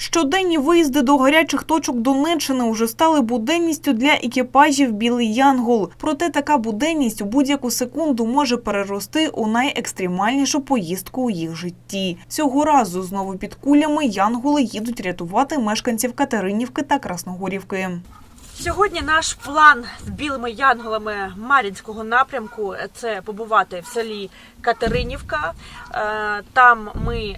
Щоденні виїзди до гарячих точок Донеччини вже стали буденністю для екіпажів Білий Янгол. Проте така буденність у будь-яку секунду може перерости у найекстремальнішу поїздку у їх житті. Цього разу знову під кулями янголи їдуть рятувати мешканців Катеринівки та Красногорівки. Сьогодні наш план з білими янголами Мар'їнського напрямку це побувати в селі Катеринівка. Е, Там ми е,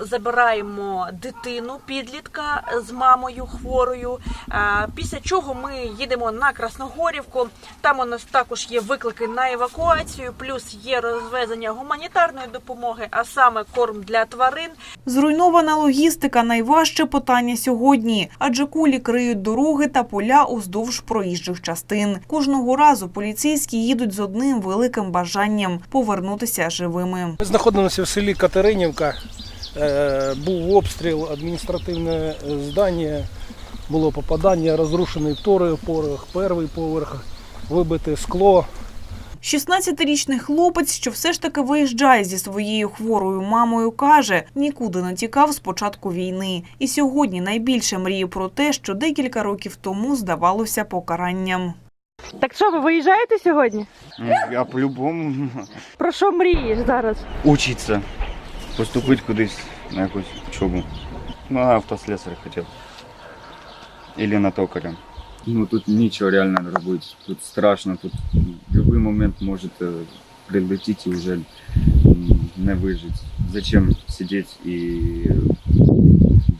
забираємо дитину підлітка з мамою хворою. Е, Після чого ми їдемо на Красногорівку. Там у нас також є виклики на евакуацію, плюс є розвезення гуманітарної допомоги, а саме корм для тварин. Зруйнована логістика найважче питання сьогодні, адже кулі криють дороги та поля уздовж проїжджих частин. Кожного разу поліцейські їдуть з одним великим бажанням повернутися живими. Ми знаходимося в селі Катеринівка. Е, Був обстріл, адміністративне здання, було попадання, розрушений вторий поверх, перший поверх, вибите скло. 16-річний хлопець, що все ж таки виїжджає зі своєю хворою мамою, каже, нікуди не тікав з початку війни. І сьогодні найбільше мріє про те, що декілька років тому здавалося покаранням. Так що ви виїжджаєте сьогодні? Я по-любому Про що мрієш зараз? учиться, поступити кудись на якусь учебу. Ну, а автослесаря хотів. Или на токаря. Ну тут нечего реально робити. Тут страшно, тут момент может прилететь и уже не выжить. Зачем сидеть и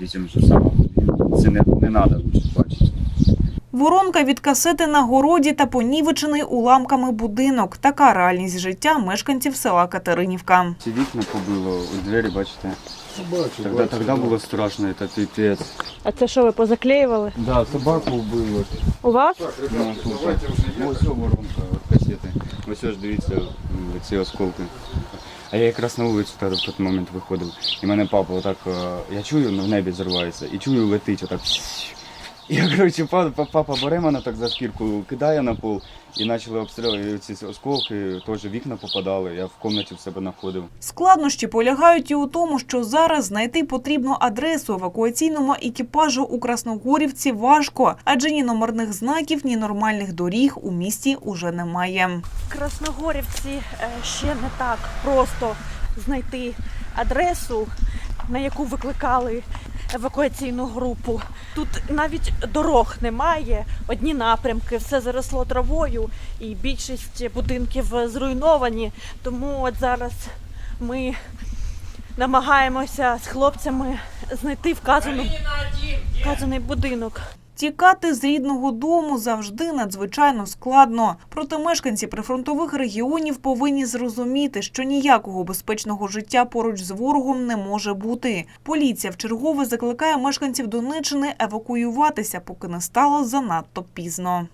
детям же самому? Це не, не надо лучше бачити. Воронка від касети на городі та понівечений уламками будинок. Така реальність життя мешканців села Катеринівка. Ці вікна побило, у двері, бачите. Тогда, тогда було страшно, це пипець. А це що ви позаклеювали? Да, собаку вбили. У вас? Ну, тут, ось воронка від касети. Ось ж дивіться, м, ці осколки. А я якраз на вулицю тоді в той момент виходив. І мене папа отак, е, я чую, в небі зривається, і чую, летить отак. Я, коротше, папа, папа бере мене так за шкірку, кидає на пол, і почали обстрілювати ці осколки, теж вікна попадали, я в кімнаті в себе знаходив. Складнощі полягають і у тому, що зараз знайти потрібну адресу евакуаційному екіпажу у Красногорівці важко, адже ні номерних знаків, ні нормальних доріг у місті уже немає. Красногорівці е, ще не так просто знайти адресу, на яку викликали евакуаційну групу. Тут навіть дорог немає, одні напрямки, все заросло травою, і більшість будинків зруйновані. Тому от зараз ми намагаємося з хлопцями знайти вказану, вказаний будинок. Тікати з рідного дому завжди надзвичайно складно. Проте мешканці прифронтових регіонів повинні зрозуміти, що ніякого безпечного життя поруч з ворогом не може бути. Поліція вчергове закликає мешканців Донеччини евакуюватися, поки не стало занадто пізно.